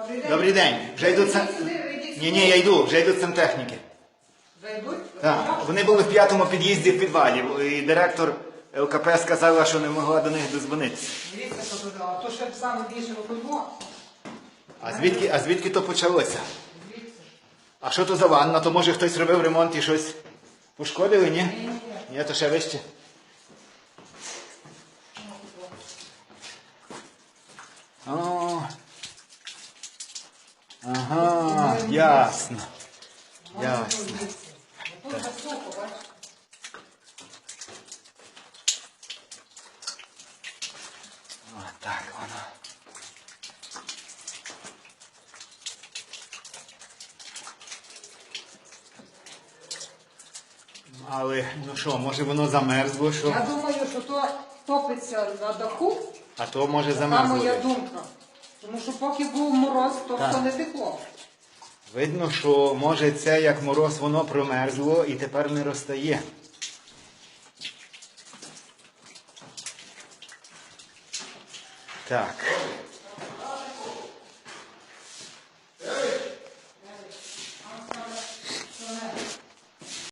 Добрий день. Добрий день. Вже йдуть сан... Ні, ні, я йду, вже йдуть сантехніки. Ви йдуть? Так. Вони були в п'ятому під'їзді в підвалі, і директор ЛКП сказала, що не могла до них дозвонитися. Дивіться, що туди. А то ще саме більше виходимо. А звідки, а звідки то почалося? А що то за ванна? То може хтось робив ремонт і щось пошкодили, ні? Ні, то ще вище. О. ясно. Ясно. О, так воно. Але, ну що, може воно замерзло, що? Я думаю, що то топиться на даху. А то може замерзло. моя десь. думка. Тому що поки був мороз, то Так. все не текло. Видно, що може це як мороз воно промерзло і тепер не розтає. Так.